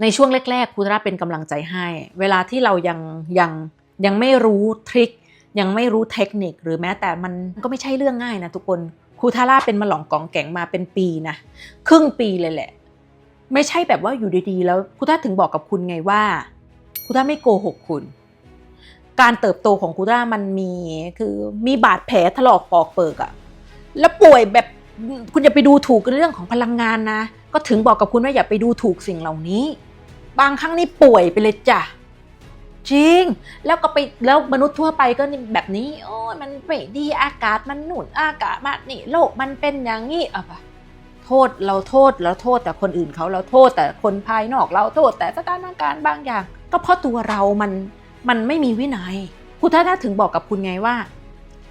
ในช่วงแรกๆครูธราเป็นกำลังใจให้ เวลาที่เรายังยังยังไม่รู้ทริคยังไม่รู้เทคนิคหรือแม้แต่มันก็ไม่ใช่เรื่องง่ายนะทุกคนครูทาร่าเป็นมาหลองกองแก่งมาเป็นปีนะครึ่งปีเลยแหละ ไม่ใช่แบบว่าอยู่ดีๆ แล้วครูท่าถึงบอกกับคุณไงว่าครูท่าไม่โกหกคุณ การเติบโตของครูท่ามันมีคือมีบาดแผลถลอกปอกเปิกอะแล้วป่วยแบบคุณอย่าไปดูถูกเรื่องของพลังงานนะ ก็ถึงบอกกับคุณว่าอย่าไปดูถูกสิ่งเหล่านี้ บางครั้งนี่ป่วยไปเลยจ้ะจริง แล้วก็ไปแล้วมนุษย์ทั่วไปก็แบบนี้ โอ้มันไม่ดีอากาศมันหนุนอากาศมันนี่โลกมันเป็นอย่างนี้อะปะโทษเราโทษแล้วโทษแต่คนอื่นเขาเราโทษแต่คนภายนอกเราโทษแต่สถานการณ์บางอย่าง ก็เพราะตัวเรามันมันไม่มีวินัยคุณท่าถึงบอกกับคุณไงว่า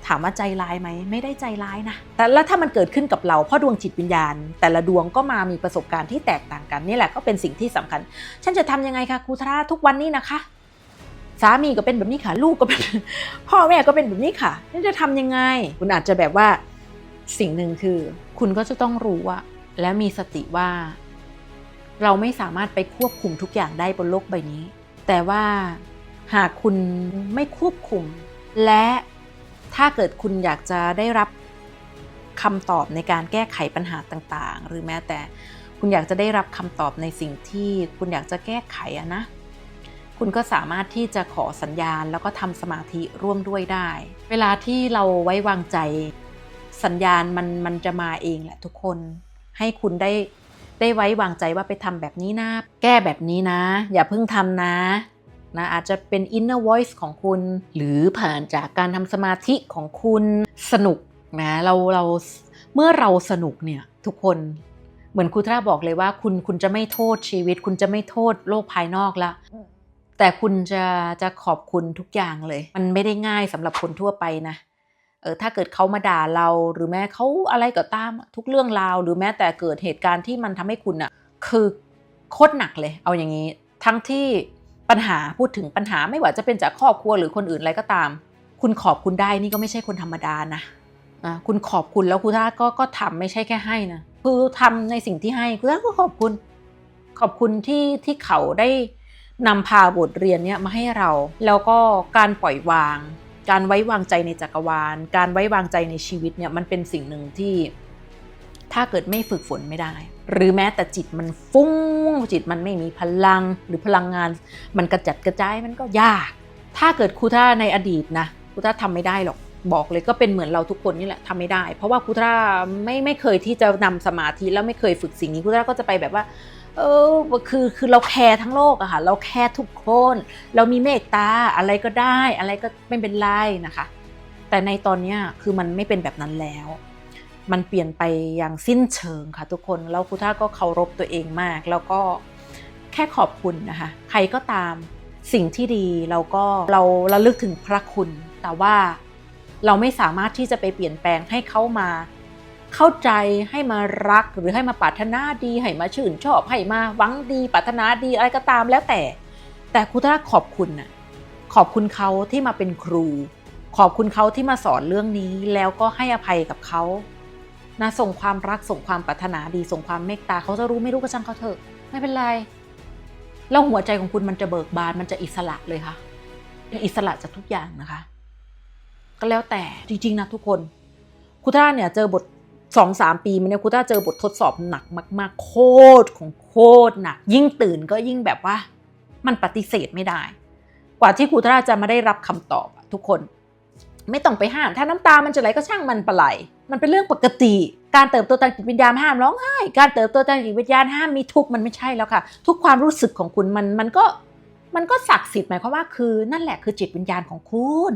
ถามว่าใจร้ายไหมไม่ได้ใจร้ายนะ แต่แล้วถ้ามันเกิดขึ้นกับเราเพราะดวงจิตวิญญาณ แต่ละดวงก็มามีประสบการณ์ที่แตกต่างกันนี่แหละก็เป็นสิ่งที่สำคัญ ฉันจะทำยังไงคะครูทราทุกวันนี้นะคะสามีก็เป็นแบบนี้ค่ะ ลูกก็เป็นพ่อแม่ก็เป็นแบบนี้ค่ะฉันจะทำยังไง คุณอาจจะแบบว่าสิ่งหนึ่งคือ คุณก็จะต้องรู้ว่าและมีสติว่า เราไม่สามารถไปควบคุมทุกอย่างได้บนโลกใบนี้ แต่ว่าหากคุณไม่ควบคุม และ ถ้าเกิดคุณอยากจะได้รับคำตอบในการแก้ไขปัญหาต่างๆ หรือแม้แต่คุณอยากจะได้รับคำตอบในสิ่งที่คุณอยากจะแก้ไขอะนะ คุณก็สามารถที่จะขอสัญญาณ แล้วก็ทำสมาธิร่วมด้วยได้ เวลาที่เราไว้วางใจสัญญาณมันมันจะมาเองแหละทุกคน ให้คุณได้ได้ไว้วางใจว่าไปทำแบบนี้นะ แก้แบบนี้นะ อย่าเพิ่งทำนะ นะอาจจะเป็น inner voice ของคุณ หรือผ่านจากการทำสมาธิของคุณสนุกนะเราเราเมื่อเราสนุกเนี่ยทุกคนเหมือนครูทราบอกเลยว่า คุณคุณจะไม่โทษชีวิต คุณจะไม่โทษโลกภายนอกละแต่คุณจะจะขอบคุณทุกอย่างเลย มันไม่ได้ง่ายสำหรับคนทั่วไปนะเออถ้าเกิดเขามาด่าเราหรือแม้เขาอะไรก็ตามทุกเรื่องราว หรือแม้แต่เกิดเหตุการณ์ที่มันทำให้คุณอะคือโคตรหนักเลย เอาอย่างนี้ ทั้งที่ ปัญหาพูดถึงปัญหาไม่ว่าจะเป็นจากครอบครัวหรือคนอื่นอะไรก็ตาม คุณขอบคุณได้นี่ก็ไม่ใช่คนธรรมดานะอะคุณขอบคุณแล้วคุณท่าก็ก็ทำไม่ใช่แค่ให้นะคือทำในสิ่งที่ให้คุณท่าก็ขอบคุณ ขอบคุณที่ที่เขาได้นำพาบทเรียนเนี้ยมาให้เรา แล้วก็การปล่อยวาง การไว้วางใจในจักรวาล การไว้วางใจในชีวิตเนี่ยมันเป็นสิ่งหนึ่งที่ ถ้าเกิดไม่ฝึกฝนไม่ได้ หรือแม้แต่จิตมันฟุ้งจิตมันไม่มีพลังหรือพลังงาน มันกระจัดกระจายมันก็ยาก ถ้าเกิดครูท่าในอดีตนะครูท่าทำไม่ได้หรอกบอกเลยก็เป็นเหมือนเราทุกคนนี่แหละทำไม่ได้ เพราะว่าครูท่าไม่ไม่เคยที่จะนำสมาธิแล้วไม่เคยฝึกสิ่งนี้ครูท่าก็จะไปแบบว่าเออคือคือเราแคร์ทั้งโลกอะค่ะเราแคร์ทุกคน เรามีเมตตาอะไรก็ได้ อะไรก็ไม่เป็นไรนะคะ แต่ในตอนนี้คือมันไม่เป็นแบบนั้นแล้ว มันเปลี่ยนไปอย่างสิ้นเชิงค่ะทุกคนแล้วครูท่าก็เคารพตัวเองมาก แล้วก็แค่ขอบคุณนะคะใครก็ตามสิ่งที่ดีเราก็เราระลึกถึงพระคุณ แต่ว่าเราไม่สามารถที่จะไปเปลี่ยนแปลงให้เขามา เข้าใจให้มารักหรือให้มาปรารถนาดีให้มาชื่นชอบให้มาหวังดีปรารถนาดีอะไรก็ตามแล้วแต่ แต่ครูท่าขอบคุณน่ะขอบคุณเขาที่มาเป็นครู ขอบคุณเขาที่มาสอนเรื่องนี้แล้วก็ให้อภัยกับเขา นะส่งความรักส่งความปรารถนาดีส่งความเมตตาเขาจะรู้ไม่รู้ก็ช่างเขาเถอะ ไม่เป็นไร แล้วหัวใจของคุณมันจะเบิกบานมันจะอิสระเลยค่ะเป็นอิสระจากทุกอย่างนะคะ ก็แล้วแต่จริงๆนะทุกคนครูท่าเนี่ยเจอบทสองสามปีมาเนี่ยครูท่าเจอบททดสอบหนักมาก ๆ โคตรของโคตรหนัก ยิ่งตื่นก็ยิ่งแบบว่า มันปฏิเสธไม่ได้ กว่าที่ครูท่าจะมาได้รับคำตอบทุกคน ไม่ต้องไปห้าม ถ้าน้ำตามันจะไหลก็ช่างมันปะไหล มันเป็นเรื่องปกติ การเติบโตทางจิตวิญญาณห้ามร้องไห้ การเติบโตทางจิตวิญญาณห้ามมีทุกข์มันไม่ใช่แล้วค่ะ ทุกความรู้สึกของคุณมันมันก็มันก็ศักดิ์สิทธิ์หมายความว่าคือนั่นแหละคือจิตวิญญาณของคุณ